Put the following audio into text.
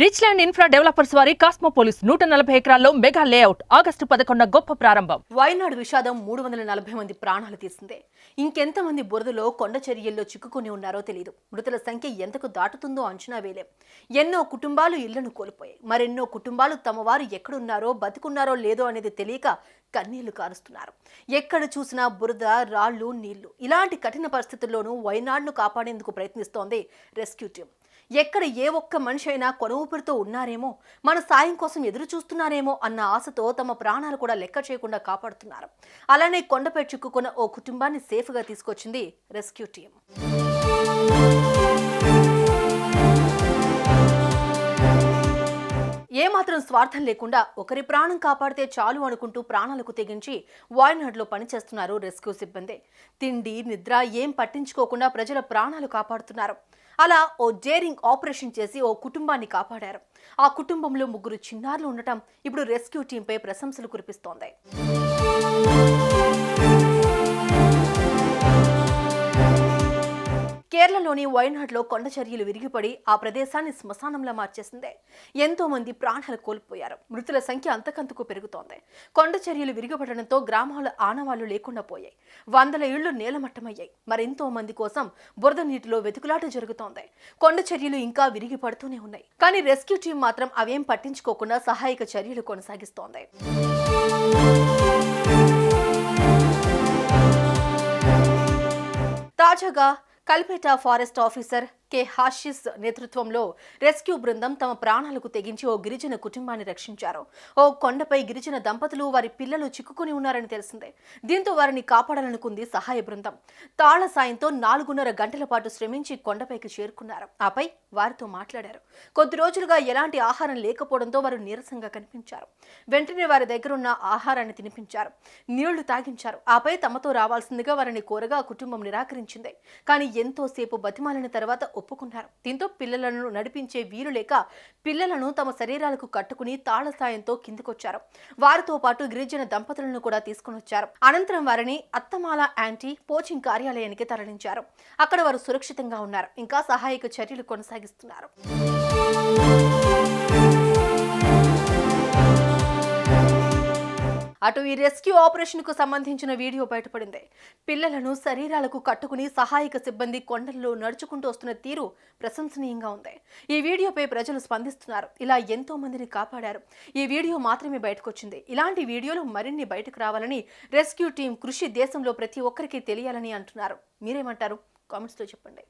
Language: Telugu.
రిచ్ ల్యాండ్ ఇన్ఫ్రా డెవలపర్స్ వారి కాస్మోపోలిస్ నూట నలభై ఎకరాల్లో మెగా లేఅవుట్ ఆగస్టు పదకొండు గొప్ప ప్రారంభం. వైనాడు విషాదం మూడు వందల నలభై మంది ప్రాణాలు తీసిందే. ఇంకెంతమంది బురదలో కొండ చర్యల్లో చిక్కుకొని ఉన్నారో తెలియదు మృతుల సంఖ్య ఎంతకు దాటుతుందో అంచనా వేలేం ఎన్నో కుటుంబాలు ఇళ్ళను కోల్పోయాయి. మరెన్నో కుటుంబాలు తమ వారు ఎక్కడున్నారో బతుకున్నారో లేదో అనేది తెలియక కన్నీళ్ళు కారుస్తున్నారు. ఎక్కడ చూసినా బురద రాళ్ళు నీళ్ళు. ఇలాంటి కఠిన పరిస్థితుల్లోనూ వయనాడును కాపాడేందుకు ప్రయత్నిస్తోంది రెస్క్యూ టీం. ఎక్కడ ఏ ఒక్క మనిషి అయినా కొన ఊపిరితో ఉన్నారేమో మన సాయం కోసం ఎదురు చూస్తున్నారేమో అన్న ఆశతో తమ ప్రాణాలు కూడా లెక్క చేయకుండా కాపాడుతున్నారు. అలానే కొండపై చిక్కుకున్న ఓ కుటుంబాన్ని సేఫ్గా తీసుకొచ్చింది రెస్క్యూ టీం ఏమాత్రం స్వార్థం లేకుండా ఒకరి ప్రాణం కాపాడితే చాలు అనుకుంటూ ప్రాణాలకు తెగించి వాయనాడ్లో పనిచేస్తున్నారు రెస్క్యూ సిబ్బంది. తిండి నిద్ర ఏం పట్టించుకోకుండా ప్రజల ప్రాణాలు కాపాడుతున్నారు. అలా ఓ డేరింగ్ ఆపరేషన్ చేసి ఓ కుటుంబాన్ని కాపాడారు. ఆ కుటుంబంలో ముగ్గురు చిన్నారులు ఉండటం ఇప్పుడు రెస్క్యూ టీంపై ప్రశంసలు కురిపిస్తోంది. కేరళలోని వయనాడ్లో కొండ చర్యలు విరిగిపడి ఆ ప్రదేశాన్ని శ్మశానంలా మార్చేసింది. ఎంతో మంది ప్రాణాలు కోల్పోయారు. మృతుల సంఖ్య అంతకంతకు పెరుగుతోంది. కొండ చర్యలు విరిగిపడడంతో గ్రామాల ఆనవాళ్ళు లేకుండా పోయాయి. వందల ఇళ్ళు నేలమట్టమయ్యాయి. మరెంతో మంది కోసం బురద నీటిలో వెతుకులాట జరుగుతోంది. కొండ చర్యలు ఇంకా విరిగి పడుతూనే ఉన్నాయి. కానీ రెస్క్యూ టీం మాత్రం అవేం పట్టించుకోకుండా సహాయక చర్యలు కొనసాగిస్తోంది. తాజాగా Kalpetta forest officer K Hashis నేతృత్వంలో రెస్క్యూ బృందం తమ ప్రాణాలకు తెగించి ఓ గిరిజన కుటుంబాన్ని రక్షించారు. ఓ కొండపై గిరిజన దంపతులు వారి పిల్లలు చిక్కుకుని ఉన్నారని తెలిసిందే. దీంతో వారిని కాపాడాలనుకుంది సహాయ బృందం. తాళ సాయంతో నాలుగున్నర గంటల పాటు శ్రమించి కొండపైకి చేరుకున్నారు. ఆపై వారితో మాట్లాడారు. కొద్ది రోజులుగా ఎలాంటి ఆహారం లేకపోవడంతో వారు నీరసంగా కనిపించారు. వెంటనే వారి దగ్గరున్న ఆహారాన్ని తినిపించారు. నీళ్ళు తాగించారు. ఆపై తమతో రావాల్సిందిగా వారిని కోరగా కుటుంబం నిరాకరించింది. కానీ ఎంతోసేపు బతిమాలిన తర్వాత ఒప్పుకున్నారు దీంతో పిల్లలను నడిపించే వీలు లేక పిల్లలను తమ శరీరాలకు కట్టుకుని తాళ సాయంతో కిందకొచ్చారు. వారితో పాటు గిరిజన దంపతులను కూడా తీసుకుని వచ్చారు. అనంతరం వారిని అత్తమాల యాంటీ పోచింగ్ కార్యాలయానికి తరలించారు. అక్కడ వారు సురక్షితంగా ఉన్నారు. ఇంకా సహాయక చర్యలు కొనసాగిస్తున్నారు. అటు ఈ రెస్క్యూ ఆపరేషన్కు సంబంధించిన వీడియో బయటపడింది. పిల్లలను శరీరాలకు కట్టుకుని సహాయక సిబ్బంది కొండల్లో నడుచుకుంటూ వస్తున్న తీరు ప్రశంసనీయంగా ఉంది. ఈ వీడియోపై ప్రజలు స్పందిస్తున్నారు. ఇలా ఎంతో మందిని కాపాడారు. ఈ వీడియో మాత్రమే బయటకొచ్చింది. ఇలాంటి వీడియోలు మరిన్ని బయటకు రావాలని రెస్క్యూ టీం కృషి దేశంలో ప్రతి ఒక్కరికి తెలియాలని అంటున్నారు. మీరేమంటారు? కామెంట్స్లో చెప్పండి.